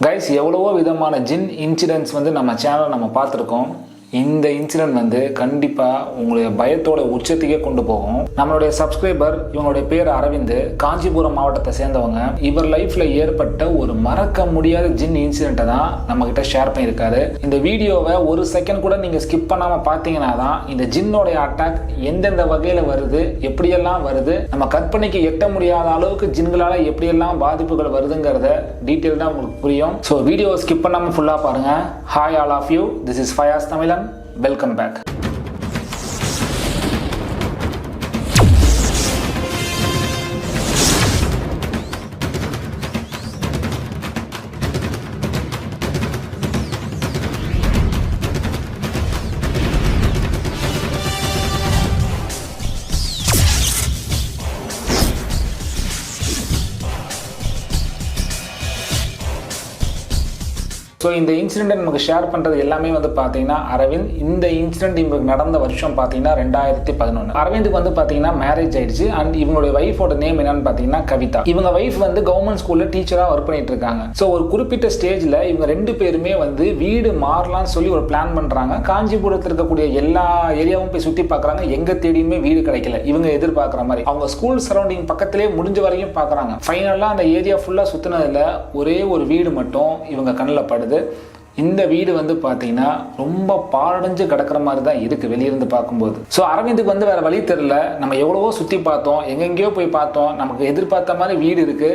Guys எவ்வளவோ விதமான ஜின் incidents வந்து நம்ம சேனல் நம்ம பார்த்துருக்கோம். இந்த இன்சிடென்ட் வந்து கண்டிப்பாக உங்களுடைய பயத்தோட உச்சத்துக்கே கொண்டு போகும். நம்மளுடைய சப்ஸ்கிரைபர் இவங்களுடைய பேர் அரவிந்த் காஞ்சிபுரம் மாவட்டத்தை சேர்ந்தவங்க. இவர் லைஃப்ல ஏற்பட்ட ஒரு மறக்க முடியாத ஜின் இன்சிடென்ட்டை தான் நம்ம கிட்ட ஷேர் பண்ணியிருக்காரு. இந்த வீடியோவை ஒரு செகண்ட் கூட நீங்க ஸ்கிப் பண்ணாம பார்த்தீங்கன்னா தான் இந்த ஜின்னோடைய அட்டாக் எந்தெந்த வகையில வருது எப்படியெல்லாம் வருது நம்ம கற்பனைக்கு எட்ட முடியாத அளவுக்கு ஜின்களால எப்படியெல்லாம் பாதிப்புகள் வருதுங்கிறத டீட்டெயில் தான் உங்களுக்கு புரியும். ஸோ வீடியோ ஸ்கிப் பண்ணாம ஃபுல்லா பாருங்க. Hi all of you this is Fayaz Tamilan welcome back so இந்த இன்சிடென்ட் நமக்கு ஷேர் பண்ணுறது எல்லாமே வந்து பார்த்தீங்கன்னா அரவிந்த் இந்த இன்சிடென்ட் இவங்களுக்கு நடந்த வருஷம் பார்த்தீங்கன்னா ரெண்டாயிரத்தி பதினொன்று அரவிந்துக்கு வந்து பார்த்தீங்கன்னா மேரேஜ் ஆயிடுச்சு. அண்ட் இவங்களுடைய ஒய்ஃபோட நேம் என்னன்னு பார்த்தீங்கன்னா கவிதா. இவங்க ஒய்ஃப் வந்து கவர்மெண்ட் ஸ்கூலில் டீச்சராக ஒர்க் பண்ணிட்டு இருக்காங்க. ஸோ ஒரு குறிப்பிட்ட ஸ்டேஜில் இவங்க ரெண்டு பேருமே வந்து வீடு மாறலாம்னு சொல்லி ஒரு பிளான் பண்ணுறாங்க காஞ்சிபுரத்தில் இருக்கக்கூடிய எல்லா ஏரியாவும் போய் சுற்றி பார்க்குறாங்க எங்கே தேடியுமே வீடு கிடைக்கல. இவங்க எதிர்பார்க்குற மாதிரி. அவங்க ஸ்கூல் சரௌண்டிங் பக்கத்திலே முடிஞ்ச வரைக்கும் பார்க்குறாங்க ஃபைனலாக அந்த ஏரியா ஃபுல்லாக சுற்றினதில் ஒரே ஒரு வீடு மட்டும் இவங்க கண்ணில் படுது. இந்த வீடு வந்து பார்த்தீங்கன்னா ரொம்ப பாழடைஞ்சு கிடக்கிற மாதிரி தான் இருக்கு வெளியிருந்து பார்க்கும்போது. ஸோ அரவிந்துக்கு வந்து வேற வழி தெரியல. நம்ம எவ்வளவோ சுற்றி பார்த்தோம். எங்கெங்கேயோ போய் பார்த்தோம். நமக்கு எதிர்பார்த்த மாதிரி வீடு இருக்கு.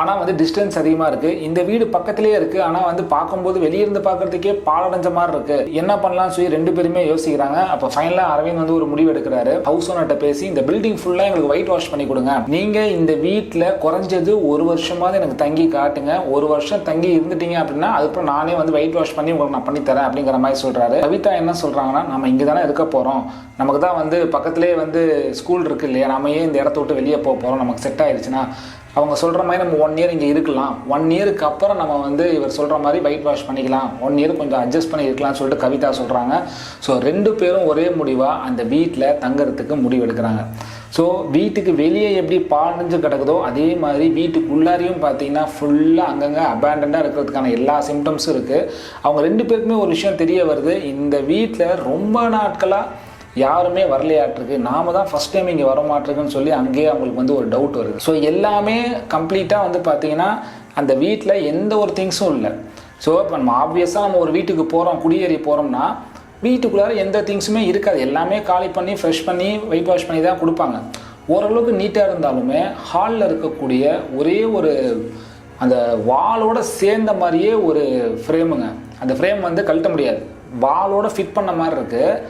ஆனால் வந்து டிஸ்டன்ஸ் அதிகமாக இருக்குது இந்த வீடு பக்கத்துலேயே இருக்குது ஆனால் வந்து பார்க்கும்போது வெளியிருந்து பார்க்கறதுக்கே பாலடைஞ்ச மாதிரி இருக்குது என்ன பண்ணலாம் சொல்லி ரெண்டு பேருமே யோசிக்கிறாங்க. அப்போ ஃபைனலாக அரவிந்த் வந்து ஒரு முடிவு எடுக்கிறாரு. ஹவுஸ் ஓனர்கிட்ட பேசி இந்த பில்டிங் ஃபுல்லாக எங்களுக்கு ஒயிட் வாஷ் பண்ணி கொடுங்க. நீங்கள் இந்த வீட்டில் குறைஞ்சது ஒரு வருஷமாவது எனக்கு தங்கி காட்டுங்க. ஒரு வருஷம் தங்கி இருந்துட்டீங்க அப்படின்னா அதுக்கப்புறம் நானே வந்து ஒயிட் வாஷ் பண்ணி உங்களுக்கு நான் பண்ணித்தரேன் அப்படிங்கிற மாதிரி சொல்கிறாரு கவிதா என்ன சொல்கிறாங்கன்னா நம்ம இங்கே தானே இருக்க போகிறோம் நமக்கு தான் வந்து பக்கத்திலே வந்து ஸ்கூல் இருக்குது இல்லையா? நம்ம ஏன் இந்த இடத்த விட்டு வெளியே போக போகிறோம் நமக்கு செட் ஆயிடுச்சுன்னா அவங்க சொல்கிற மாதிரி நம்ம ஒன் இயர் இங்கே இருக்கலாம். ஒன் இயருக்கு அப்புறம் நம்ம வந்து இவர் சொல்கிற மாதிரி ஒயிட் வாஷ் பண்ணிக்கலாம். ஒன் இயர் கொஞ்சம் அட்ஜஸ்ட் பண்ணி இருக்கலாம்னு சொல்லிட்டு கவிதா சொல்கிறாங்க ஸோ ரெண்டு பேரும் ஒரே முடிவாக அந்த வீட்டில் தங்கறதுக்கு முடிவு எடுக்கிறாங்க. ஸோ வீட்டுக்கு வெளியே எப்படி பாழஞ்சு கிடக்குதோ அதே மாதிரி வீட்டுக்குள்ளாரையும் பார்த்தீங்கன்னா ஃபுல்லாக அங்கங்கே அபேண்டண்டாக இருக்கிறதுக்கான எல்லா சிம்டம்ஸும் இருக்குது அவங்க ரெண்டு பேருக்குமே ஒரு விஷயம் தெரிய வருது. இந்த வீட்டில் ரொம்ப நாட்களாக யாருமே வரலையாட்டிருக்கு. நாம தான் ஃபஸ்ட் டைம் இங்கே வரமாட்டிருக்குன்னு சொல்லி அங்கேயே அவங்களுக்கு வந்து ஒரு டவுட் வருது. ஸோ எல்லாமே கம்ப்ளீட்டாக வந்து பார்த்தீங்கன்னா அந்த வீட்டில் எந்த ஒரு திங்ஸும் இல்லை. ஸோ இப்போ நம்ம ஆப்வியஸாக நம்ம ஒரு வீட்டுக்கு போகிறோம் குடியேறி போகிறோம்னா வீட்டுக்குள்ளார எந்த திங்ஸுமே இருக்காது. எல்லாமே காலி பண்ணி ஃப்ரெஷ் பண்ணி வெயிட் வாஷ் பண்ணி தான் கொடுப்பாங்க. ஓரளவுக்கு நீட்டாக இருந்தாலுமே ஹாலில் இருக்கக்கூடிய ஒரே ஒரு அந்த வாலோட சேர்ந்த மாதிரியே ஒரு ஃப்ரேமுங்க அந்த ஃப்ரேம் வந்து கழட்ட முடியாது. வாலோட ஃபிட் பண்ண மாதிரி இருக்குது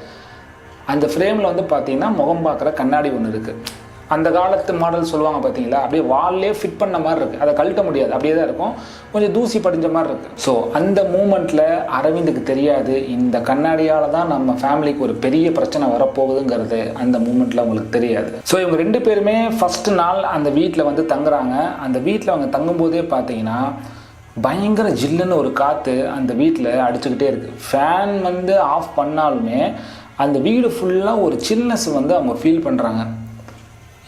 அந்த ஃப்ரேமில் வந்து பார்த்தீங்கன்னா முகம் பார்க்குற கண்ணாடி ஒன்று இருக்குது அந்த காலத்து மாடல் சொல்லுவாங்க பார்த்தீங்களா அப்படியே வால்லே ஃபிட் பண்ண மாதிரி இருக்குது அதை கழட்ட முடியாது. அப்படியே தான் இருக்கும். கொஞ்சம் தூசி படிஞ்ச மாதிரி இருக்குது ஸோ அந்த மூமெண்ட்டில் அரவிந்துக்கு தெரியாது. இந்த கண்ணாடியால் தான் நம்ம ஃபேமிலிக்கு ஒரு பெரிய பிரச்சனை வரப்போகுதுங்கிறது அந்த மூமெண்ட்டில் அவங்களுக்கு தெரியாது. ஸோ இவங்க ரெண்டு பேருமே ஃபஸ்ட்டு நாள் அந்த வீட்டில் வந்து தங்குறாங்க. அந்த வீட்டில் அவங்க தங்கும்போதே பார்த்தீங்கன்னா பயங்கர ஜில்லுன்னு ஒரு காற்று அந்த வீட்டில் அடிச்சுக்கிட்டே இருக்குது ஃபேன் வந்து ஆஃப் பண்ணாலுமே அந்த வீடு ஃபுல்லாக ஒரு சில்னஸ் வந்து அவங்க ஃபீல் பண்ணுறாங்க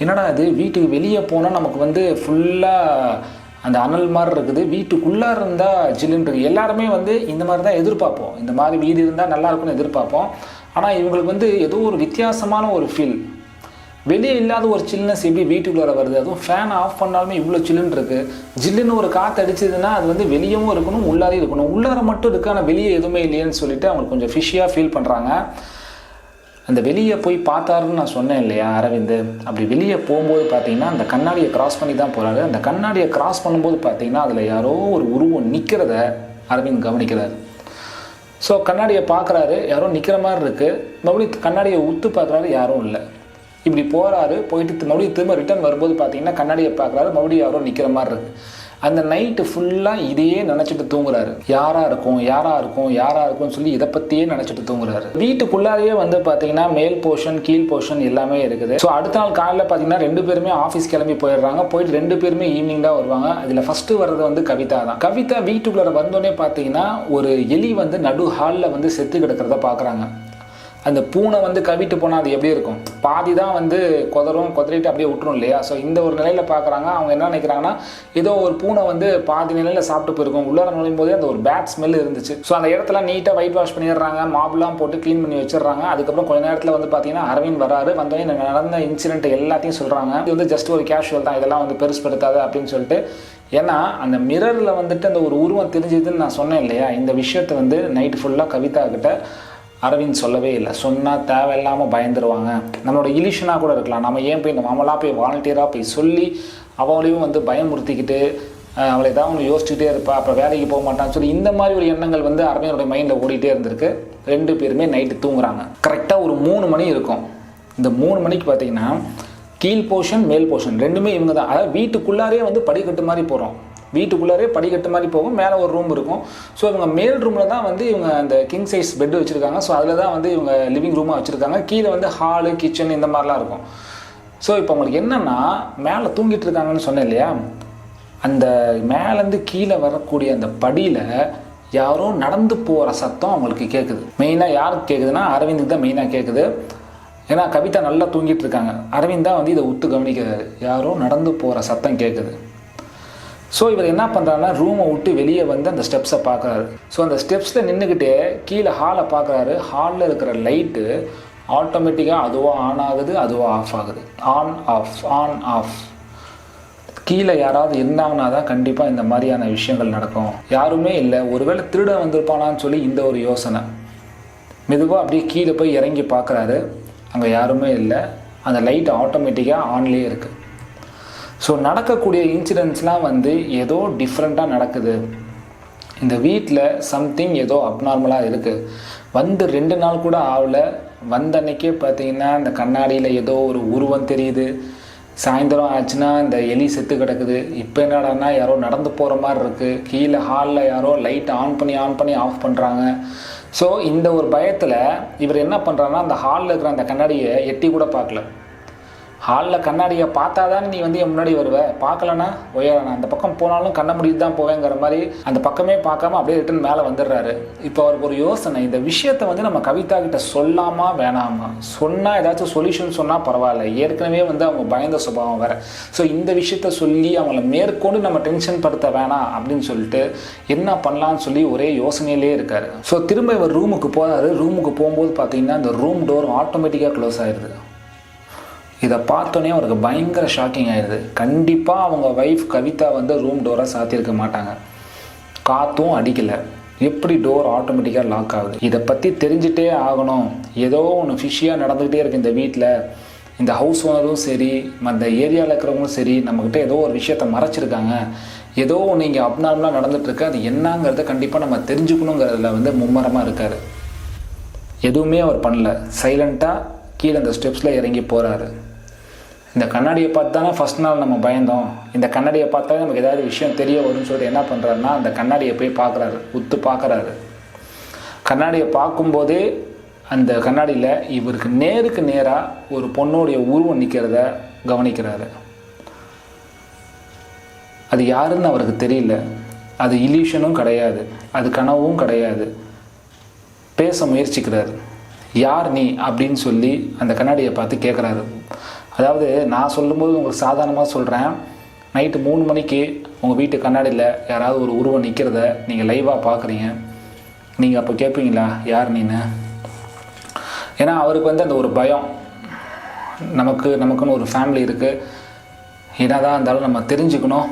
என்னடா இது? வீட்டுக்கு வெளியே போனால் நமக்கு வந்து ஃபுல்லாக அந்த அனல் மாதிரி இருக்குது. வீட்டுக்குள்ளே இருந்தால் ஜில்லுன்னு இருக்குது எல்லாருமே வந்து இந்த மாதிரி தான் எதிர்பார்ப்போம். இந்த மாதிரி வீடு இருந்தால் நல்லா இருக்கும்னு எதிர்பார்ப்போம். ஆனால் இவங்களுக்கு வந்து ஏதோ ஒரு வித்தியாசமான ஒரு ஃபீல் வெளியே இல்லாத ஒரு சில்னஸ் எப்படி வீட்டுக்குள்ளே வருது? அதுவும் ஃபேன் ஆஃப் பண்ணாலுமே இவ்வளோ சில்லுன்னு இருக்குது ஜில்லுன்னு ஒரு காற்று அடிச்சதுன்னா அது வந்து வெளியவும் இருக்கணும் உள்ளாரையும் இருக்கணும். உள்ளார மட்டும் இருக்கு ஆனால் வெளியே எதுவுமே இல்லையேன்னு சொல்லிட்டு அவங்களுக்கு கொஞ்சம் ஃபிஷியாக ஃபீல் பண்ணுறாங்க அந்த வெளியே போய் பார்த்தாருன்னு நான் சொன்னேன் இல்லையா அரவிந்த்? அப்படி வெளியே போகும்போது பார்த்தீங்கன்னா அந்த கண்ணாடியை கிராஸ் பண்ணி தான் போகிறாரு அந்த கண்ணாடியை கிராஸ் பண்ணும்போது பார்த்தீங்கன்னா அதில் யாரோ ஒரு உருவம் நிற்கிறத அரவிந்த் கவனிக்கிறாரு. ஸோ கண்ணாடியை பார்க்குறாரு. யாரோ நிற்கிற மாதிரி இருக்குது மறுபடியும் கண்ணாடியை உத்து பார்க்குறாரு. யாரும் இல்லை. இப்படி போகிறாரு போயிட்டு மறுபடியும் திரும்ப ரிட்டர்ன் வரும்போது பார்த்தீங்கன்னா கண்ணாடியை பார்க்குறாரு. மறுபடியும் யாரோ நிற்கிற மாதிரி இருக்குது அந்த நைட்டு ஃபுல்லாக இதையே நினச்சிட்டு தூங்குறாரு. யாராக இருக்கும் யாராக இருக்கும் யாராக இருக்கும்னு சொல்லி இதை பற்றியே நினச்சிட்டு தூங்குறாரு. வீட்டுக்குள்ளாரையே வந்து பார்த்தீங்கன்னா மேல் போர்ஷன் கீழ் போர்ஷன் எல்லாமே இருக்குது. ஸோ அடுத்த நாள் காலையில் பார்த்தீங்கன்னா ரெண்டு பேருமே ஆஃபீஸ் கிளம்பி போயிடுறாங்க. போயிட்டு ரெண்டு பேருமே ஈவினிங் தான் வருவாங்க. அதில் ஃபஸ்ட்டு வர்றது வந்து கவிதா தான். கவிதா வீட்டுக்குள்ளார வந்தோடனே பார்த்தீங்கன்னா ஒரு எலி வந்து நடு ஹாலில் வந்து செத்து கிடக்கிறத பார்க்குறாங்க அந்த பூனை வந்து கவிட்டு போனால் அது எப்படி இருக்கும்? பாதி தான் வந்து குதரும் குதறிட்டு அப்படியே விட்டுரும் இல்லையா? ஸோ இந்த ஒரு நிலையில் பார்க்குறாங்க அவங்க என்ன நினைக்கிறாங்கன்னா ஏதோ ஒரு பூனை வந்து பாதி நிலையில் சாப்பிட்டு போயிருக்கும். உள்ளார நுழையும் போதே அந்த ஒரு பேட் ஸ்மெல் இருந்துச்சு. ஸோ அந்த இடத்துல நீட்டாக ஒயிட் வாஷ் பண்ணிடுறாங்க. மாப்லாம் போட்டு க்ளீன் பண்ணி வச்சிடுறாங்க. அதுக்கப்புறம் கொஞ்ச நேரத்தில் வந்து பார்த்தீங்கன்னா அரவிந்த் வராரு. வந்தோடனே நடந்த இன்சிடென்ட் எல்லாத்தையும் சொல்கிறாங்க இது வந்து ஜஸ்ட் ஒரு கேஷுவல் தான். இதெல்லாம் வந்து பெருசுப்படுத்தாது அப்படின்னு சொல்லிட்டு. ஏன்னா அந்த மிரரில் வந்துட்டு அந்த ஒரு உருவம் தெரிஞ்சதுன்னு நான் சொன்னேன் இல்லையா? இந்த விஷயத்தை வந்து நைட் ஃபுல்லாக கவிதா கிட்ட அரவிந்த் சொல்லவே இல்லை. சொன்னால் தேவையில்லாமல் பயந்துருவாங்க. நம்மளோட இலிஷனாக கூட இருக்கலாம். நம்ம ஏன் போய் நம்மளாக போய் வாலண்டியராக போய் சொல்லி அவளையும் வந்து பயமுறுத்திக்கிட்டு அவளை ஏதாவது ஒன்று யோசிச்சுட்டே இருப்பா அப்புறம் வேலைக்கு போக மாட்டான்னு சொல்லி இந்த மாதிரி ஒரு எண்ணங்கள் வந்து அரவிந்தோட மைண்டில் ஓடிட்டே இருந்திருக்கு. ரெண்டு பேருமே நைட்டு தூங்குறாங்க. கரெக்டாக ஒரு மூணு மணி இருக்கும். இந்த மூணு மணிக்கு பார்த்தீங்கன்னா கீழ் போர்ஷன் மேல் போர்ஷன் ரெண்டுமே இவங்க தான் அதாவது வீட்டுக்குள்ளாரே வந்து படிக்கட்டு மாதிரி போகிறோம் வீட்டுக்குள்ளாரே படிக்கட்டு மாதிரி போகும் மேலே ஒரு ரூம் இருக்கும். ஸோ இவங்க மேல் ரூமில் தான் வந்து இவங்க அந்த கிங் சைஸ் பெட் வச்சுருக்காங்க. ஸோ அதில் தான் வந்து இவங்க லிவிங் ரூமாக வச்சுருக்காங்க. கீழே வந்து ஹாலு கிச்சன் இந்த மாதிரிலாம் இருக்கும். ஸோ இப்போ அவங்களுக்கு என்னென்னா மேலே தூங்கிட்டு இருக்காங்கன்னு சொன்னேன் இல்லையா? அந்த மேலேருந்து கீழே வரக்கூடிய அந்த படியில் யாரோ நடந்து போகிற சத்தம் அவங்களுக்கு கேட்குது மெயினாக யாருக்கு கேட்குதுன்னா அரவிந்துக்கு தான் மெயினாக கேட்குது ஏன்னா கவிதா நல்லா தூங்கிட்டு இருக்காங்க. அரவிந்த் தான் வந்து இதை உத்து கவனிக்கிறாரு. யாரோ நடந்து போகிற சத்தம் கேட்குது ஸோ இவர் என்ன பண்ணுறாருன்னா ரூமை விட்டு வெளியே வந்து அந்த ஸ்டெப்ஸை பார்க்குறாரு. ஸோ அந்த ஸ்டெப்ஸில் நின்றுக்கிட்டே கீழே ஹாலை பார்க்குறாரு. ஹாலில் இருக்கிற லைட்டு ஆட்டோமேட்டிக்காக அதுவாக ஆன் ஆகுது அதுவாக ஆஃப் ஆகுது. ஆன் ஆஃப் ஆன் ஆஃப் கீழே யாராவது இருந்தாங்கன்னா தான் கண்டிப்பாக இந்த மாதிரியான விஷயங்கள் நடக்கும். யாருமே இல்லை. ஒருவேளை திருட வந்திருப்பானான்னு சொல்லி இந்த ஒரு யோசனை. மெதுவாக அப்படியே கீழே போய் இறங்கி பார்க்குறாரு. அங்கே யாருமே இல்லை. அந்த லைட் ஆட்டோமேட்டிக்காக ஆன்லேயே இருக்குது ஸோ நடக்கக்கூடிய இன்சிடென்ட்ஸ்லாம் வந்து ஏதோ டிஃப்ரெண்ட்டாக நடக்குது. இந்த வீட்டில் சம்திங் ஏதோ அப்நார்மலாக இருக்குது வந்து ரெண்டு நாள் கூட ஆகல வந்த அன்னைக்கே பார்த்தீங்கன்னா இந்த கண்ணாடியில் ஏதோ ஒரு உருவம் தெரியுது. சாயந்தரம் ஆச்சுன்னா இந்த எலி செத்து கிடக்குது. இப்போ என்னடான்னா யாரோ நடந்து போகிற மாதிரி இருக்குது கீழே ஹாலில் யாரோ லைட் ஆன் பண்ணி ஆன் பண்ணி ஆஃப் பண்ணுறாங்க ஸோ இந்த ஒரு பயத்தில் இவர் என்ன பண்ணுறாருன்னா அந்த ஹாலில் இருக்கிற அந்த கண்ணாடியை எட்டி கூட பார்க்கல. ஹாலில் கண்ணாடியை பார்த்தா தானே நீ வந்து என் முன்னாடி வருவ? பார்க்கலனா ஒய்யா நான் அந்த பக்கம் போனாலும் கண்ண முடியுது தான் போவேங்கிற மாதிரி அந்த பக்கமே பார்க்காம அப்படியே ரிட்டன் மேலே வந்துடுறாரு. இப்போ அவருக்கு ஒரு யோசனை. இந்த விஷயத்தை வந்து நம்ம கவிதா கிட்ட சொல்லாமா வேணாமா? சொன்னால் ஏதாச்சும் சொல்யூஷன் சொன்னால் பரவாயில்ல. ஏற்கனவே வந்து அவங்க பயந்த சுபாவம் வேற. ஸோ இந்த விஷயத்த சொல்லி அவங்கள மேற்கொண்டு நம்ம டென்ஷன் படுத்த வேணாம் அப்படின்னு சொல்லிட்டு என்ன பண்ணலாம்னு சொல்லி ஒரே யோசனையிலே இருக்காரு. ஸோ திரும்ப இவர் ரூமுக்கு போறாரு. ரூமுக்கு போகும்போது பார்த்தீங்கன்னா அந்த ரூம் டோர் ஆட்டோமேட்டிக்காக க்ளோஸ் ஆயிடுது இதை பார்த்தோன்னே அவருக்கு பயங்கர ஷாக்கிங் ஆயிடுது கண்டிப்பாக அவங்க ஒய்ஃப் கவிதா வந்து ரூம் டோரை சாத்தியிருக்க மாட்டாங்க. காற்றும் அடிக்கலை. எப்படி டோர் ஆட்டோமேட்டிக்காக லாக் ஆகுது? இதை பற்றி தெரிஞ்சிட்டே ஆகணும். ஏதோ ஒன்று ஃபிஷியாக நடந்துக்கிட்டே இருக்குது இந்த வீட்டில் இந்த ஹவுஸ் ஓனரும் சரி மற்ற ஏரியாவில் இருக்கிறவங்களும் சரி நம்மக்கிட்ட ஏதோ ஒரு விஷயத்த மறைச்சிருக்காங்க. ஏதோ ஒன்று இங்கே அப்நார்மலாக நடந்துகிட்ருக்கு அது என்னங்கிறத கண்டிப்பாக நம்ம தெரிஞ்சுக்கணுங்கிறதுல வந்து மும்மரமாக இருக்கார். எதுவுமே அவர் பண்ணல. சைலண்ட்டாக கீழே அந்த ஸ்டெப்ஸில் இறங்கி போகிறாரு இந்த கண்ணாடியை பார்த்து தானே ஃபஸ்ட் நாள் நம்ம பயந்தோம். இந்த கண்ணாடியை பார்த்தா நமக்கு ஏதாவது விஷயம் தெரிய வரும்னு சொல்லிட்டு என்ன பண்ணுறாருன்னா அந்த கண்ணாடியை போய் பார்க்குறாரு. உத்து பார்க்குறாரு. கண்ணாடியை பார்க்கும்போதே அந்த கண்ணாடியில் இவருக்கு நேருக்கு நேராக ஒரு பொண்ணுடைய உருவம் நிற்கிறத கவனிக்கிறாரு. அது யாருன்னு அவருக்கு தெரியல. அது இல்யூஷனும் கிடையாது. அது கனவும் கிடையாது. பேச முயற்சிக்கிறாரு. யார் நீ? அப்படின்னு சொல்லி அந்த கண்ணாடியை பார்த்து கேட்குறாரு அதாவது நான் சொல்லும்போது உங்களுக்கு சாதாரணமாக சொல்கிறேன் நைட்டு மூணு மணிக்கு உங்கள் வீட்டு கண்ணாடியில் யாராவது ஒரு உருவம் நிற்கிறத நீங்கள் லைவாக பார்க்குறீங்க நீங்கள் அப்போ கேட்பீங்களா யார் நீனு? ஏன்னா அவருக்கு வந்து அந்த ஒரு பயம். நமக்கு நமக்குன்னு ஒரு ஃபேமிலி இருக்குது என்னதான் இருந்தாலும் நம்ம தெரிஞ்சுக்கணும்.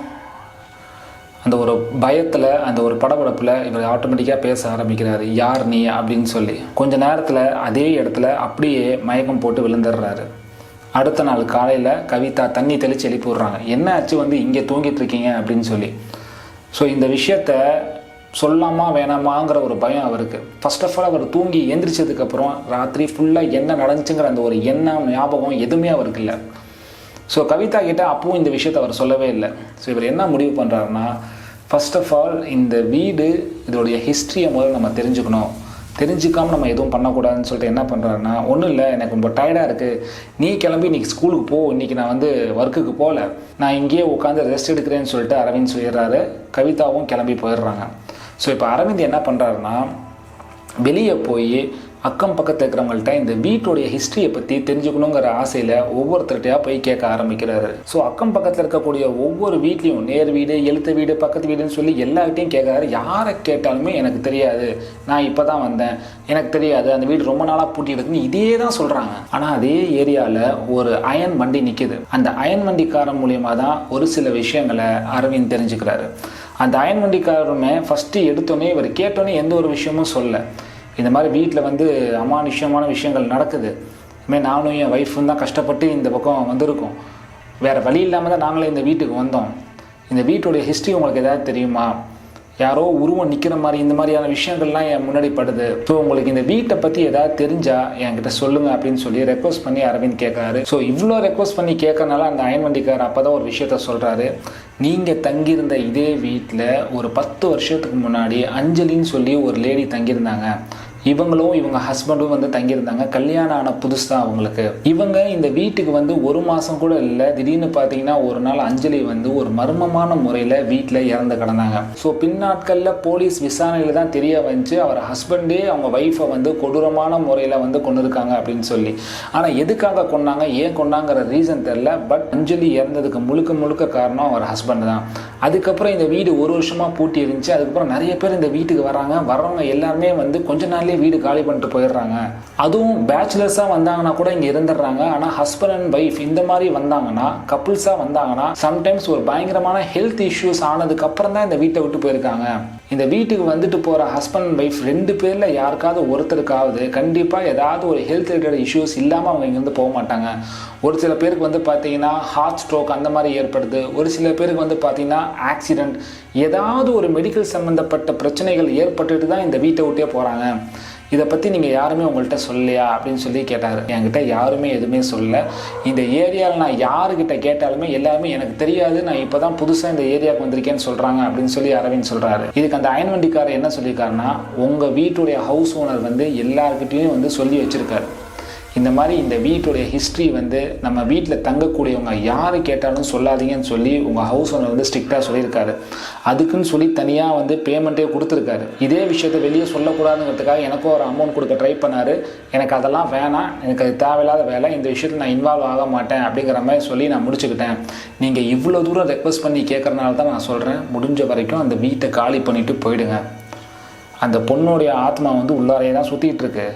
அந்த ஒரு பயத்தில் அந்த ஒரு படபடப்பில் இவர் ஆட்டோமேட்டிக்காக பேச ஆரம்பிக்கிறாரு. யார் நீ? அப்படின்னு சொல்லி. கொஞ்ச நேரத்தில் அதே இடத்துல அப்படியே மயக்கம் போட்டு விழுந்துடுறாரு. அடுத்த நாள் காலையில் கவிதா தண்ணி தெளித்து எழுப்பி விட்றாங்க. என்ன ஆச்சு வந்து இங்கே தூங்கிட்டு இருக்கீங்க? அப்படின்னு சொல்லி. ஸோ இந்த விஷயத்த சொல்லாமா வேணாமாங்கிற ஒரு பயம் அவருக்கு. ஃபர்ஸ்ட் ஆஃப் ஆல் அவர் தூங்கி எந்திரிச்சதுக்கப்புறம் ராத்திரி ஃபுல்லாக என்ன நடந்துச்சுங்கிற அந்த ஒரு எண்ணம் ஞாபகம் எதுவுமே அவருக்கு இல்லை. ஸோ கவிதா கிட்ட அப்பவும் இந்த விஷயத்த அவர் சொல்லவே இல்லை. ஸோ இவர் என்ன முடிவு பண்ணுறாருன்னா ஃபர்ஸ்ட் ஆஃப் ஆல் இந்த வீடு இதோடைய ஹிஸ்ட்ரியை முதல்ல நம்ம தெரிஞ்சுக்கணும். தெரிஞ்சுக்காமல் நம்ம எதுவும் பண்ணக்கூடாதுன்னு சொல்லிட்டு என்ன பண்ணுறாருன்னா ஒன்றும் இல்லை எனக்கு ரொம்ப டயர்டாக இருக்குது நீ கிளம்பி இன்னைக்கு ஸ்கூலுக்கு போ. இன்னைக்கு நான் வந்து ஒர்க்குக்கு போகல நான் இங்கேயே உட்காந்து ரெஸ்ட் எடுக்கிறேன்னு சொல்லிட்டு அரவிந்த் சொல்லிடுறாரு. கவிதாவும் கிளம்பி போயிடுறாங்க. ஸோ இப்போ அரவிந்த் என்ன பண்ணுறாருன்னா வெளியே போய் அக்கம் பக்கத்தில் இருக்கிறவங்கள்ட்ட இந்த வீட்டுடைய ஹிஸ்ட்ரியை பற்றி தெரிஞ்சுக்கணுங்கிற ஆசையில் ஒவ்வொருத்தர்கிட்டயா போய் கேட்க ஆரம்பிக்கிறாரு. ஸோ அக்கம் பக்கத்தில் இருக்கக்கூடிய ஒவ்வொரு வீட்லேயும் நேர் வீடு எழுத்து வீடு பக்கத்து வீடுன்னு சொல்லி எல்லார்கிட்டையும் கேட்குறாரு. யாரை கேட்டாலுமே எனக்கு தெரியாது. நான் இப்போ தான் வந்தேன். எனக்கு தெரியாது. அந்த வீடு ரொம்ப நாளாக பூட்டி இருக்குன்னு இதே தான் சொல்கிறாங்க ஆனால் அதே ஏரியாவில் ஒரு அயன் வண்டி நிற்கிது அந்த அயன் வண்டிக்காரன் மூலியமாக தான் ஒரு சில விஷயங்களை அரவிந்த் தெரிஞ்சுக்கிறாரு. அந்த அயன் வண்டிக்காரருமே ஃபஸ்ட்டு எடுத்தோன்னே இவர் கேட்டோன்னே எந்த ஒரு விஷயமும் சொல்லலை. இந்த மாதிரி வீட்டில் வந்து அமானுஷ்யமான விஷயங்கள் நடக்குது. இதுமாதிரி நானும் என் ஒய்ஃபும் தான் கஷ்டப்பட்டு இந்த பக்கம் வந்திருக்கோம். வேறு வழி இல்லாமல் தான் நாங்களே இந்த வீட்டுக்கு வந்தோம். இந்த வீட்டுடைய ஹிஸ்ட்ரி உங்களுக்கு எதாவது தெரியுமா? யாரோ உருவம் நிற்கிற மாதிரி இந்த மாதிரியான விஷயங்கள்லாம் என் முன்னாடி படுது. ஸோ உங்களுக்கு இந்த வீட்டை பற்றி ஏதாவது தெரிஞ்சால் என்கிட்ட சொல்லுங்கள் அப்படின்னு சொல்லி ரெக்வஸ்ட் பண்ணி அரவிந்த் கேட்குறாரு. ஸோ இவ்வளோ ரெக்வஸ்ட் பண்ணி கேட்கறனால அந்த அயன் வண்டிக்கார் அப்போ தான் ஒரு விஷயத்த சொல்கிறாரு நீங்கள் தங்கியிருந்த இதே வீட்டில் ஒரு பத்து வருஷத்துக்கு முன்னாடி அஞ்சலின்னு சொல்லி ஒரு லேடி தங்கியிருந்தாங்க. இவங்களும் இவங்க ஹஸ்பண்டும் வந்து தங்கியிருந்தாங்க. கல்யாணம் ஆன புதுசு தான் அவங்களுக்கு. இவங்க இந்த வீட்டுக்கு வந்து ஒரு மாதம் கூட இல்லை. திடீர்னு பார்த்தீங்கன்னா ஒரு நாள் அஞ்சலி வந்து ஒரு மர்மமான முறையில் வீட்டில் இறந்து கிடந்தாங்க. ஸோ பின்னாட்களில் போலீஸ் விசாரணையில் தான் தெரிய வந்துச்சு. அவர் ஹஸ்பண்டே அவங்க ஒய்ஃபை வந்து கொடூரமான முறையில் வந்து கொண்டு இருக்காங்க அப்படின்னு சொல்லி. ஆனால் எதுக்காக கொண்டாங்க ஏன் கொண்டாங்கிற ரீசன் தெரில பட் அஞ்சலி இறந்ததுக்கு முழுக்க முழுக்க காரணம் அவர் ஹஸ்பண்ட் தான். அதுக்கப்புறம் இந்த வீடு ஒரு வருஷமாக பூட்டி இருந்துச்சு. அதுக்கப்புறம் நிறைய பேர் இந்த வீட்டுக்கு வராங்க. வர்றவங்க எல்லாருமே வந்து கொஞ்ச நாள்லேயே வீடு காலி பண்ணிட்டு போயிடுறாங்க. அதுவும் பேச்சுலர்ஸாக வந்தாங்கன்னா கூட இங்கே இருந்துடுறாங்க. ஆனால் ஹஸ்பண்ட் அண்ட் ஒய்ஃப் இந்த மாதிரி வந்தாங்கன்னா கப்புள்ஸாக வந்தாங்கன்னா சம்டைம்ஸ் ஒரு பயங்கரமான ஹெல்த் இஷ்யூஸ் ஆனதுக்கப்புறம் தான் இந்த வீட்டை விட்டு போயிருக்காங்க. இந்த வீட்டுக்கு வந்துட்டு போகிற ஹஸ்பண்ட் அண்ட் ஒய்ஃப் ரெண்டு பேரில் யாருக்காவது ஒருத்தருக்காவது கண்டிப்பாக ஏதாவது ஒரு ஹெல்த் ரிலேட்டட் இஷ்யூஸ் இல்லாமல் அவங்க இங்கேருந்து போக மாட்டாங்க. ஒரு சில பேருக்கு வந்து பார்த்தீங்கன்னா ஹார்ட் ஸ்ட்ரோக் அந்த மாதிரி ஏற்படுது. ஒரு சில பேருக்கு வந்து பார்த்தீங்கன்னா ஆக்சிடெண்ட் ஏதாவது ஒரு மெடிக்கல் சம்மந்தப்பட்ட பிரச்சனைகள் ஏற்பட்டுட்டு தான் இந்த வீட்டை விட்டே போகிறாங்க இதை பற்றி நீங்கள் யாருமே உங்கள்கிட்ட சொல்லலையா? அப்படின்னு சொல்லி கேட்டார். என்கிட்ட யாருமே எதுவுமே சொல்லல. இந்த ஏரியாவில் நான் யாருக்கிட்ட கேட்டாலுமே எல்லாருமே எனக்கு தெரியாது. நான் இப்போ தான் புதுசாக இந்த ஏரியாவுக்கு வந்திருக்கேன்னு சொல்கிறாங்க அப்படின்னு சொல்லி அரவிந்த் சொல்கிறாரு இதுக்கு அந்த அயன் வண்டிக்காரர் என்ன சொல்லியிருக்காருன்னா உங்கள் வீட்டுடைய ஹவுஸ் ஓனர் வந்து எல்லாருக்கிட்டையும் வந்து சொல்லி வச்சுருக்காரு. இந்த மாதிரி இந்த வீட்டுடைய ஹிஸ்ட்ரி வந்து நம்ம வீட்டில் தங்கக்கூடியவங்க யார் கேட்டாலும் சொல்லாதீங்கன்னு சொல்லி உங்கள் ஹவுஸ் ஓனர் வந்து ஸ்ட்ரிக்டாக சொல்லியிருக்காரு. அதுக்குன்னு சொல்லி தனியாக வந்து பேமெண்ட்டே கொடுத்துருக்காரு. இதே விஷயத்த வெளியே சொல்லக்கூடாதுங்கிறதுக்காக எனக்கும் ஒரு அமௌண்ட் கொடுக்க ட்ரை பண்ணார். எனக்கு அதெல்லாம் வேணாம். எனக்கு அது தேவையில்லாத வேலை. இந்த விஷயத்தில் நான் இன்வால்வ் ஆக மாட்டேன் அப்படிங்கிற மாதிரி சொல்லி நான் முடிச்சுக்கிட்டேன். நீங்கள் இவ்வளோ தூரம் ரெக்வஸ்ட் பண்ணி கேட்குறனால தான் நான் சொல்கிறேன் முடிஞ்ச வரைக்கும் அந்த வீட்டை காலி பண்ணிவிட்டு போயிடுங்க. அந்த பொண்ணுடைய ஆத்மா வந்து உள்ளாரையே தான் சுற்றிகிட்டு இருக்கு.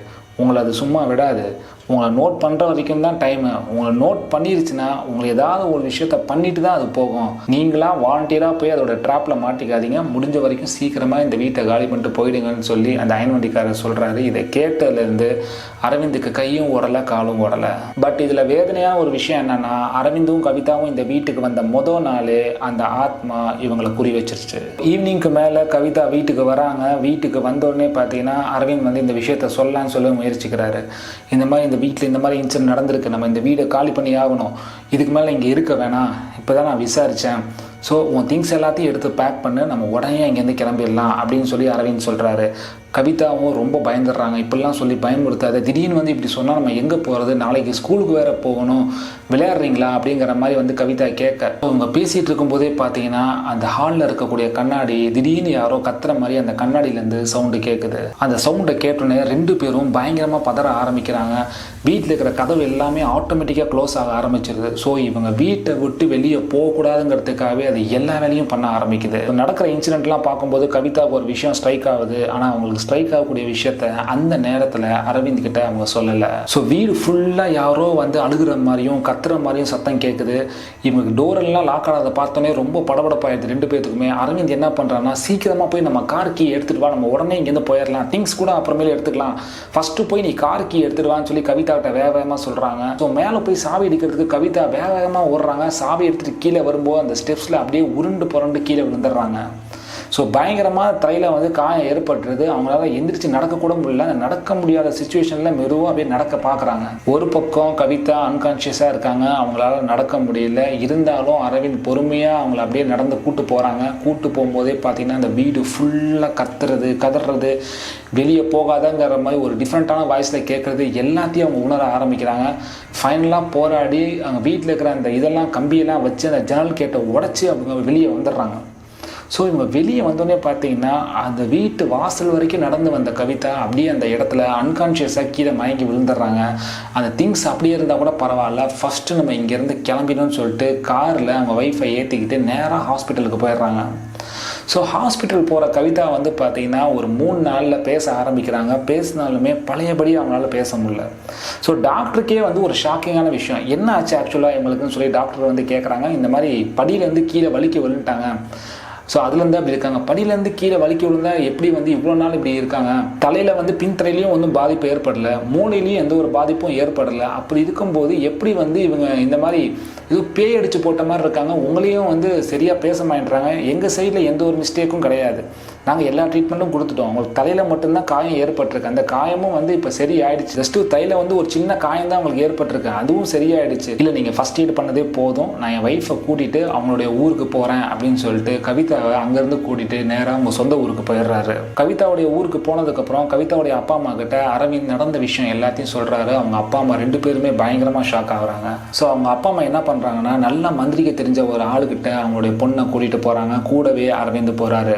உங்களை அது சும்மா விடாது. உங்களை நோட் பண்ணுற வரைக்கும் தான் டைமு உங்களை நோட் பண்ணிருச்சுன்னா உங்களை ஏதாவது ஒரு விஷயத்த பண்ணிட்டு தான் அது போகும். நீங்களாக வாலண்டியராக போய் அதோட ட்ராப்பில் மாட்டிக்காதீங்க. முடிஞ்ச வரைக்கும் சீக்கிரமாக இந்த வீட்டை காலி பண்ணிட்டு போயிடுங்கன்னு சொல்லி அந்த அயன்வண்டிக்காரர் சொல்கிறாரு இதை கேட்டதுலேருந்து அரவிந்துக்கு கையும் ஓடலை காலும் ஓடலை. பட் இதில் வேதனையான ஒரு விஷயம் என்னென்னா அரவிந்தும் கவிதாவும் இந்த வீட்டுக்கு வந்த மொதல் நாள் அந்த ஆத்மா இவங்களை குறி வச்சிருச்சு. ஈவினிங்க்கு மேலே கவிதா வீட்டுக்கு வராங்க. வீட்டுக்கு வந்தோடனே பார்த்தீங்கன்னா அரவிந்த் வந்து இந்த விஷயத்த சொல்லலான்னு சொல்ல முயற்சிக்கிறாரு. இந்த மாதிரி இந்த வீட்டில் இந்த மாதிரி இன்சிடென்ட் நடந்திருக்கு நம்ம இந்த வீடை காலி பண்ணி ஆகணும். இதுக்கு மேலே இங்கே இருக்க வேணாம். இப்போ தான் நான் விசாரித்தேன் ஸோ உன் திங்ஸ் எல்லாத்தையும் எடுத்து பேக் பண்ணு. நம்ம உடனே இங்கேருந்து கிளம்பிடலாம் அப்படின்னு சொல்லி அரவிந்த் சொல்கிறாரு கவிதாவும் ரொம்ப பயந்துடுறாங்க. இப்படிலாம் சொல்லி பயன்படுத்தாத. திடீர்னு வந்து இப்படி சொன்னால் நம்ம எங்கே போகிறது நாளைக்கு ஸ்கூலுக்கு வேறு போகணும். விளையாடுறீங்களா? அப்படிங்கிற மாதிரி வந்து கவிதா கேட்க. அவங்க பேசிகிட்டு இருக்கும்போதே பார்த்தீங்கன்னா அந்த ஹாலில் இருக்கக்கூடிய கண்ணாடி திடீர்னு யாரோ கத்துற மாதிரி அந்த கண்ணாடியிலேருந்து சவுண்டு கேட்குது அந்த சவுண்டை கேட்டோன்னே ரெண்டு பேரும் பயங்கரமாக பதற ஆரம்பிக்கிறாங்க. வீட்டில் இருக்கிற கதவு எல்லாமே ஆட்டோமேட்டிக்காக க்ளோஸ் ஆக ஆரம்பிச்சிருது. ஸோ இவங்க வீட்டை விட்டு வெளியே போகக்கூடாதுங்கிறதுக்காகவே அது எல்லா வேலையும் பண்ண ஆரம்பிக்குது. நடக்கிற இன்சிடென்ட்லாம் பார்க்கும்போது கவிதாவுக்கு ஒரு விஷயம் ஸ்ட்ரைக் ஆகுது. ஆனால் அவங்களுக்கு ஸ்ட்ரைக் ஆகக்கூடிய விஷயத்த அந்த நேரத்தில் அரவிந்த் கிட்ட அவங்க சொல்லலை. ஸோ வீடு ஃபுல்லாக யாரோ வந்து அழுகிற மாதிரியும் கத்துற மாதிரியும் சத்தம் கேட்குது இவங்க டோரெல்லாம் லாக் ஆனதை பார்த்தோன்னே ரொம்ப படபடப்பாயிடுது ரெண்டு பேத்துக்குமே. அரவிந்த் என்ன பண்ணுறான்னா சீக்கிரமாக போய் நம்ம கார் கீ எடுத்துட்டு வா நம்ம உடனே இங்கேருந்து போயிடலாம் திங்ஸ் கூட அப்புறமேல எடுத்துக்கலாம். ஃபஸ்ட்டு போய் நீ கார் கீ எடுத்துட்டு வான்னு சொல்லி கவிதா கிட்ட வேக வேகமாக சொல்கிறாங்க ஸோ மேலே போய் சாவி அடிக்கிறதுக்கு கவிதா வேக வேகமாக ஓடுறாங்க. சாவி எடுத்துகிட்டு கீழே வரும்போது அந்த ஸ்டெப்ஸில் அப்படியே உருண்டு புரண்டு கீழே விழுந்துடுறாங்க. ஸோ பயங்கரமாக தலையில் வந்து காயம் ஏற்பட்டுருது. அவங்களால எந்திரிச்சு நடக்கக்கூட முடியல. அந்த நடக்க முடியாத சுச்சுவேஷனில் மெதுவாக அப்படியே நடக்க பார்க்குறாங்க. ஒரு பக்கம் கவிதா அன்கான்ஷியஸாக இருக்காங்க. அவங்களால நடக்க முடியல. இருந்தாலும் அரவிந்த் பொறுமையாக அவங்கள அப்படியே நடந்து கூட்டு போகிறாங்க கூட்டு போகும்போதே பார்த்தீங்கன்னா அந்த வீடு ஃபுல்லாக கத்துறது கதறது வெளியே போகாதங்கிற மாதிரி ஒரு டிஃப்ரெண்ட்டான வாய்ஸில் கேட்குறது எல்லாத்தையும் அவங்க உணர ஆரம்பிக்கிறாங்க. ஃபைனலாக போராடி அவங்க வீட்டில் இருக்கிற அந்த இதெல்லாம் கம்பியெல்லாம் வச்சு அந்த ஜன்னல் கேட்டை உடச்சி அவங்க வெளியே வந்துடுறாங்க. ஸோ இவங்க வெளியே வந்தோடனே பார்த்தீங்கன்னா அந்த வீட்டு வாசல் வரைக்கும் நடந்து வந்த கவிதா அப்படியே அந்த இடத்துல அன்கான்ஷியஸாக கீழே மயங்கி விழுந்துடுறாங்க. அந்த திங்ஸ் அப்படியே இருந்தால் கூட பரவாயில்ல. ஃபஸ்ட்டு நம்ம இங்கேருந்து கிளம்பிடணும்னு சொல்லிட்டு காரில் அவங்க ஒய்ஃபை ஏற்றிக்கிட்டு நேராக ஹாஸ்பிட்டலுக்கு போயிடுறாங்க. ஸோ ஹாஸ்பிட்டல் போகிற கவிதா வந்து பார்த்தீங்கன்னா ஒரு மூணு நாளில் பேச ஆரம்பிக்கிறாங்க. பேசினாலுமே பழையபடி அவங்களால பேச முடியல. ஸோ டாக்டருக்கே வந்து ஒரு ஷாக்கிங்கான விஷயம். என்ன ஆச்சு ஆக்சுவலாக இவங்களுக்குன்னு சொல்லி டாக்டர் வந்து கேட்குறாங்க இந்த மாதிரி படியிலேருந்து கீழே வலிக்க விழுந்துட்டாங்க. ஸோ அதுலேருந்து அப்படி இருக்காங்க. படியிலேருந்து கீழே வலிக்கு விழுந்தா எப்படி வந்து இவ்வளோ நாள் இப்படி இருக்காங்க? தலையில் வந்து பின்தரையிலையும் ஒன்றும் பாதிப்பு ஏற்படலை. மூளையிலையும் எந்த ஒரு பாதிப்பும் ஏற்படலை. அப்படி இருக்கும்போது எப்படி வந்து இவங்க இந்த மாதிரி இது பேய் அடித்து போட்ட மாதிரி இருக்காங்க? உங்களையும் வந்து சரியாக பேச மாட்டேறாங்க எங்கள் சைடில் எந்த ஒரு மிஸ்டேக்கும் கிடையாது. நாங்கள் எல்லா ட்ரீட்மெண்ட்டும் கொடுத்துட்டோம். அவங்களுக்கு தலையில் மட்டும்தான் காயம் ஏற்பட்டிருக்கு. அந்த காயமும் வந்து இப்போ சரி ஆயிடுச்சு ஜஸ்ட் தையில் வந்து ஒரு சின்ன காயம் தான் அவங்களுக்கு ஏற்பட்டிருக்கு. அதுவும் சரியாயிடுச்சு. இல்லை நீங்கள் ஃபஸ்ட் எய்ட் பண்ணதே போதும். நான் என் ஒய்ஃபை கூட்டிகிட்டு அவங்களுடைய ஊருக்கு போகிறேன் அப்படின்னு சொல்லிட்டு கவிதாவை அங்கேருந்து கூட்டிகிட்டு நேராக அவங்க சொந்த ஊருக்கு போயிடுறாரு. கவிதாவுடைய ஊருக்கு போனதுக்கப்புறம் கவிதாவுடைய அப்பா அம்மா கிட்ட அரவிந்த் நடந்த விஷயம் எல்லாத்தையும் சொல்கிறாரு அவங்க அப்பா அம்மா ரெண்டு பேருமே பயங்கரமாக ஷாக் ஆகுறாங்க. ஸோ அவங்க அப்பா அம்மா என்ன பண்ணுறாங்கன்னா நல்லா மந்திரிக்க தெரிஞ்ச ஒரு ஆளுக்கிட்ட அவங்களுடைய பொண்ணை கூட்டிகிட்டு போகிறாங்க கூடவே அரவிந்த் போகிறாரு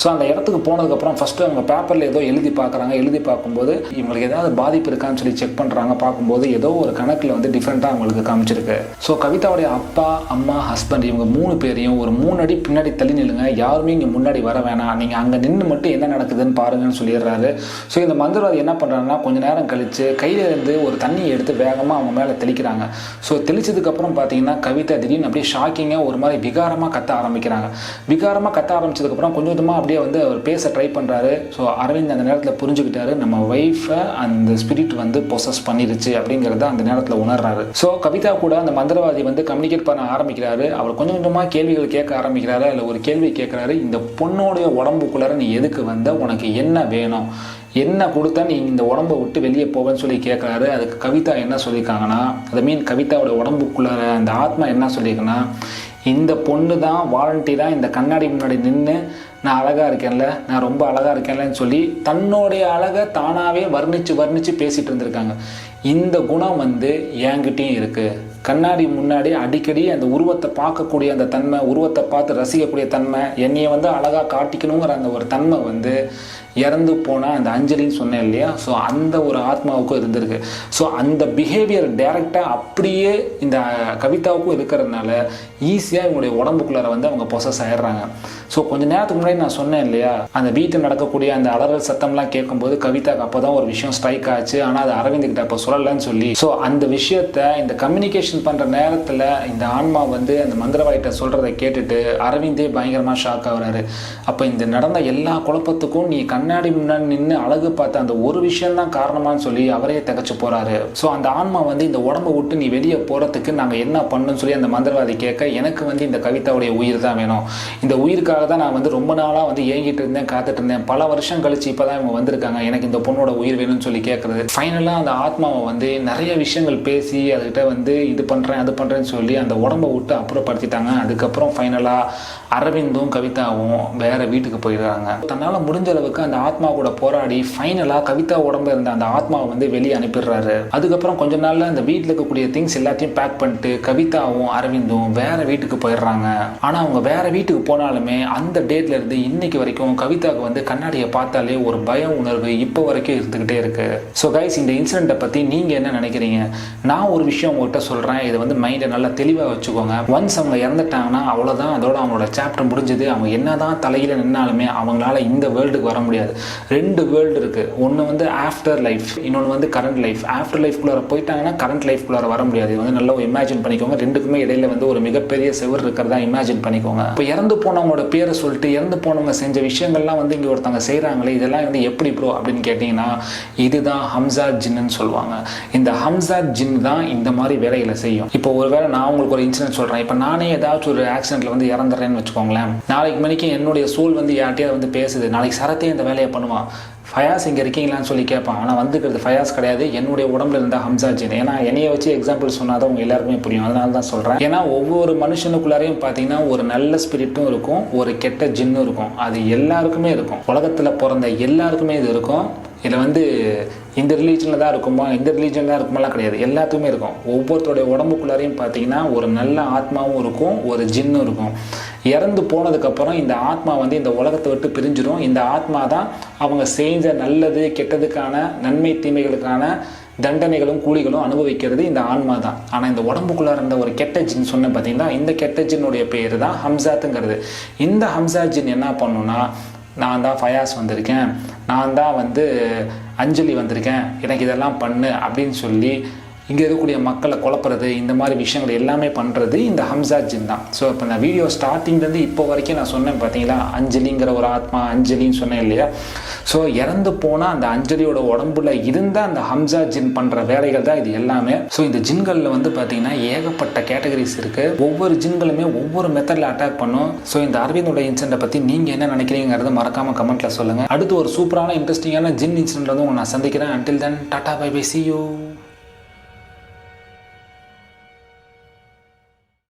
ஸோ அந்த இடத்துக்கு போனதுக்கப்புறம் ஃபஸ்ட்டு அவங்க பேப்பரில் ஏதோ எழுதி பார்க்குறாங்க எழுதி பார்க்கும்போது இவங்களுக்கு ஏதாவது பாதிப்பு இருக்கான்னு சொல்லி செக் பண்ணுறாங்க பார்க்கும்போது ஏதோ ஒரு கணக்கில் வந்து டிஃப்ரெண்ட்டாக அவங்களுக்கு காமிச்சிருக்கு. ஸோ கவிதாவுடைய அப்பா அம்மா ஹஸ்பண்ட் இவங்க மூணு பேரையும் ஒரு மூணு அடி பின்னாடி தள்ளி நில்லுங்க யாருமே இங்கே முன்னாடி வர வேணாம் நீங்கள் அங்கே நின்று மட்டும் என்ன நடக்குதுன்னு பாருங்கன்னு சொல்லிடுறாரு. ஸோ இந்த மந்திரவாதி என்ன பண்ணுறாங்கன்னா கொஞ்ச நேரம் கழித்து கையில் இருந்து ஒரு தண்ணியை எடுத்து வேகமாக அவங்க மேலே தெளிக்கிறாங்க. ஸோ தெளிச்சதுக்கப்புறம் பார்த்தீங்கன்னா கவிதா திடீர்னு அப்படியே ஷாக்கிங்காக ஒரு மாதிரி விகாரமாக கத்த ஆரம்பிக்கிறாங்க. விகாரமாக கத்த ஆரம்பிச்சதுக்கப்புறம் கொஞ்சம் கொஞ்சமாக அப்படியே வந்து வந்து அவர் பேச ட்ரை பண்ணுறாரு ஸோ அரவிந்த் அந்த நேரத்தில் புரிஞ்சுக்கிட்டாரு நம்ம ஒய்ஃபை அந்த ஸ்பிரிட் வந்து பொசஸ் பண்ணிருச்சு அப்படிங்கிறத அந்த நேரத்தில் உணர்றாரு. ஸோ கவிதா கூட அந்த மந்திரவாதி வந்து கம்யூனிகேட் பண்ண ஆரம்பிக்கிறாரு. அவர் கொஞ்சம் கொஞ்சமாக கேள்விகள் கேட்க ஆரம்பிக்கிறாரு. இல்லை ஒரு கேள்வி கேட்குறாரு இந்த பொண்ணோடைய உடம்புக்குள்ளார நீ எதுக்கு வந்த? உனக்கு என்ன வேணும்? என்ன கொடுத்தா நீ இந்த உடம்பை விட்டு வெளியே போவேன்னு சொல்லி கேட்குறாரு. அதுக்கு கவிதா என்ன சொல்லியிருக்காங்கன்னா அதை மீன் கவிதாவோட உடம்புக்குள்ளார அந்த ஆத்மா என்ன சொல்லியிருக்குன்னா இந்த பொண்ணு தான் வாலண்டியராக இந்த கண்ணாடி முன்னாடி நின்று நான் அழகாக இருக்கேன்ல நான் ரொம்ப அழகாக இருக்கேன்லன்னு சொல்லி தன்னுடைய அழகை தானாகவே வர்ணித்து வர்ணித்து பேசிகிட்டு இருந்திருக்காங்க. இந்த குணம் வந்து என்கிட்டையும் இருக்குது கண்ணாடி முன்னாடி அடிக்கடி அந்த உருவத்தை பார்க்கக்கூடிய அந்த தன்மை உருவத்தை பார்த்து ரசிக்கக்கூடிய தன்மை என்னையை வந்து அழகாக காட்டிக்கணுங்கிற அந்த ஒரு தன்மை வந்து இறந்து போனால் அந்த அஞ்சலின்னு சொன்னேன் இல்லையா? ஸோ அந்த ஒரு ஆத்மாவுக்கும் இருந்திருக்கு. ஸோ அந்த பிஹேவியர் டைரெக்டாக அப்படியே இந்த கவிதாவுக்கும் இருக்கிறதுனால ஈஸியாக இவங்களுடைய உடம்புக்குள்ளார வந்து அவங்க பொசஸ் ஆயிடுறாங்க. ஸோ கொஞ்ச நேரத்துக்கு முன்னாடி நான் சொன்னேன் இல்லையா? அந்த வீட்டில் நடக்கக்கூடிய அந்த அலறல் சத்தம்லாம் கேட்கும்போது கவிதாக்கு அப்போ தான் ஒரு விஷயம் ஸ்ட்ரைக் ஆச்சு. ஆனால் அது அரவிந்த் கிட்ட அப்போ சொல்லலைன்னு சொல்லி. ஸோ அந்த விஷயத்த இந்த கம்யூனிகேஷன் பண்ணுற நேரத்தில் இந்த ஆன்மா வந்து அந்த மந்திரவாதிகிட்ட சொல்கிறத கேட்டுட்டு அரவிந்தே பயங்கரமாக ஷாக் ஆகுறாரு. அப்போ இந்த நடந்த எல்லா குழப்பத்துக்கும் நீ கண்ணாடி முன்னாடி நின்று அழகு பார்த்த அந்த ஒரு விஷயம் தான் காரணமான்னு சொல்லி அவரே தகச்சு போறாரு. ஸோ அந்த ஆன்மா வந்து இந்த உடம்பை விட்டு நீ வெளியே போறதுக்கு நாங்கள் என்ன பண்ணணும்னு சொல்லி அந்த மந்திரவாதி கேட்க எனக்கு வந்து இந்த கவிதாவுடைய உயிர் தான் வேணும். இந்த உயிருக்காக தான் நான் வந்து ரொம்ப நாளாக வந்து ஏங்கிட்டு இருந்தேன் காத்துட்டு இருந்தேன். பல வருஷம் கழிச்சு இப்போ தான் இவங்க வந்திருக்காங்க. எனக்கு இந்த பொண்ணோட உயிர் வேணும்னு சொல்லி கேட்குறது ஃபைனலாக அந்த ஆத்மாவை வந்து நிறைய விஷயங்கள் பேசி அதுகிட்ட வந்து இது பண்ணுறேன் அது பண்ணுறேன்னு சொல்லி அந்த உடம்பை விட்டு அப்புறப்படுத்திட்டாங்க. அதுக்கப்புறம் ஃபைனலாக அரவிந்தும் கவிதாவும் வேற வீட்டுக்கு போயிடுறாங்க. தன்னால் முடிஞ்ச அளவுக்கு அந்த ஆத்மா கூட போராடி ஃபைனலாக கவிதா உடம்பு இருந்த அந்த ஆத்மாவை வந்து வெளியே அனுப்பிடுறாரு. அதுக்கப்புறம் கொஞ்ச நாள்ல அந்த வீட்டில் இருக்கக்கூடிய திங்ஸ் எல்லாத்தையும் பேக் பண்ணிட்டு கவிதாவும் அரவிந்தும் வேற வீட்டுக்கு போயிடுறாங்க. ஆனால் அவங்க வேற வீட்டுக்கு போனாலுமே அந்த டேட்ல இருந்து இன்னைக்கு வரைக்கும் கவிதாவுக்கு வந்து கண்ணாடியை பார்த்தாலே ஒரு பய உணர்வு இப்போ வரைக்கும் இருந்துகிட்டே இருக்கு. ஸோ கைஸ் இந்த இன்சிடென்ட்டை பற்றி நீங்கள் என்ன நினைக்கிறீங்க? நான் ஒரு விஷயம் உங்கள்கிட்ட சொல்கிறேன் இதை வந்து மைண்டை நல்லா தெளிவாக வச்சுக்கோங்க. ஒன்ஸ் அவங்க இறந்துட்டாங்கன்னா அவ்வளோதான் அதோட அவங்களோட சாப்டர் முடிஞ்சது. அவங்க என்னதான் தலையில் நின்னாலுமே அவங்களால இந்த வேர்ல்டுக்கு வர முடியாது. ரெண்டு வேர்ல்டு இருக்குது ஒன்று வந்து ஆஃப்டர் லைஃப் இன்னொன்று வந்து கரண்ட் லைஃப் ஆஃப்டர் லைஃப்குள்ளார போயிட்டாங்கன்னா கரண்ட் லைஃப்குள்ளார வர முடியாது. இது வந்து நல்லா இமேஜின் பண்ணிக்கோங்க. ரெண்டுக்குமே இடையில வந்து ஒரு மிகப்பெரிய செவர் இருக்கிறதா இமேஜின் பண்ணிக்கோங்க. இப்போ இறந்து போனவங்களோட பேரை சொல்லிட்டு இறந்து போனவங்க செஞ்ச விஷயங்கள்லாம் வந்து இங்கே ஒருத்தவங்க செய்கிறாங்களே இதெல்லாம் வந்து எப்படி ப்ரோ அப்படின்னு கேட்டிங்கன்னா இதுதான் ஹம்சா ஜின்னு சொல்லுவாங்க. இந்த ஹம்சா ஜின் தான் இந்த மாதிரி வேலைகளை செய்யும். இப்போ ஒரு வேளை நான் உங்களுக்கு ஒரு இன்சிடென்ட் சொல்கிறேன் இப்போ நானே ஏதாச்சும் ஒரு ஆக்சிடென்ட்டில் வந்து இறந்துறேன்னு வச்சுக்கோங்களேன். நாளைக்கு மணிக்கு என்னுடைய சூழ் வந்து யார்ட்டையாவது வந்து பேசுது. நாளைக்கு சரத்தே இந்த வேலையை பண்ணுவான். ஃபயாஸ் இங்கே இருக்கீங்களான்னு சொல்லி கேட்பான். ஆனால் வந்துக்கிறது ஃபயாஸ் கிடையாது. என்னுடைய உடம்புல இருந்தால் ஹம்சா ஜின் ஏன்னா என்னைய வச்சு எக்ஸாம்பிள் சொன்னால் தான் உங்கள் எல்லாருக்குமே புரியும். அதனால தான் சொல்கிறேன் ஏன்னா ஒவ்வொரு மனுஷனுக்குள்ளாரையும் பார்த்தீங்கன்னா ஒரு நல்ல ஸ்பிரிட்டும் இருக்கும். ஒரு கெட்ட ஜின்னும் இருக்கும். அது எல்லாருக்குமே இருக்கும். உலகத்தில் பிறந்த எல்லாருக்குமே இது இருக்கும். இதில் வந்து இந்த ரிலீஜனில் தான் இருக்குமா இந்த ரிலீஜனில் தான் இருக்குமாலாம் கிடையாது. எல்லாத்துக்குமே இருக்கும். ஒவ்வொருத்தருடைய உடம்புக்குள்ளாரையும் பார்த்தீங்கன்னா ஒரு நல்ல ஆத்மாவும் இருக்கும். ஒரு ஜின்னும் இருக்கும். இறந்து போனதுக்கப்புறம் இந்த ஆத்மா வந்து இந்த உலகத்தை விட்டு பிரிஞ்சிடும் இந்த ஆத்மா தான் அவங்க செஞ்ச நல்லது கெட்டதுக்கான நன்மை தீமைகளுக்கான தண்டனைகளும் கூலிகளும் அனுபவிக்கிறது இந்த ஆன்மா தான். ஆனால் இந்த உடம்புக்குள்ளே இருந்த ஒரு கெட்ட ஜின் சொன்ன பார்த்தீங்கன்னா இந்த கெட்ட ஜின்னுடைய பேர் தான் ஹம்சாத்துங்கிறது. இந்த ஹம்சா ஜின் என்ன பண்ணுன்னா நான் தான் ஃபயாஸ் வந்திருக்கேன். நான் தான் வந்து அஞ்சலி வந்திருக்கேன். எனக்கு இதெல்லாம் பண்ணு அப்படின்னு சொல்லி இங்கே இருக்கக்கூடிய மக்களை குழப்புறது இந்த மாதிரி விஷயங்கள் எல்லாமே பண்ணுறது இந்த ஹம்சா ஜின் தான். ஸோ இப்போ நான் வீடியோ ஸ்டார்டிங்லேருந்து இப்போ வரைக்கும் நான் சொன்னேன் பார்த்தீங்களா அஞ்சலிங்கிற ஒரு ஆத்மா அஞ்சலின்னு சொன்னேன் இல்லையா? ஸோ இறந்து போனால் அந்த அஞ்சலியோட உடம்புல இருந்த அந்த ஹம்சா ஜின் பண்ணுற வேலைகள் தான் இது எல்லாமே. ஸோ இந்த ஜின்களில் வந்து பார்த்தீங்கன்னா ஏகப்பட்ட கேட்டகரிஸ் இருக்குது ஒவ்வொரு ஜின்களுமே ஒவ்வொரு மெத்தடில் அட்டாக் பண்ணும். ஸோ இந்த அரவிந்தோட இன்சிடென்ட்டை பற்றி நீங்கள் என்ன நினைக்கிறீங்கிறத மறக்காமல் கமெண்ட்டில் சொல்லுங்கள் அடுத்து ஒரு சூப்பரான இன்ட்ரெஸ்டிங்கான ஜின் இன்சிடென்ட் வந்து உங்களை நான் சந்திக்கிறேன். Until then tata bye bye see you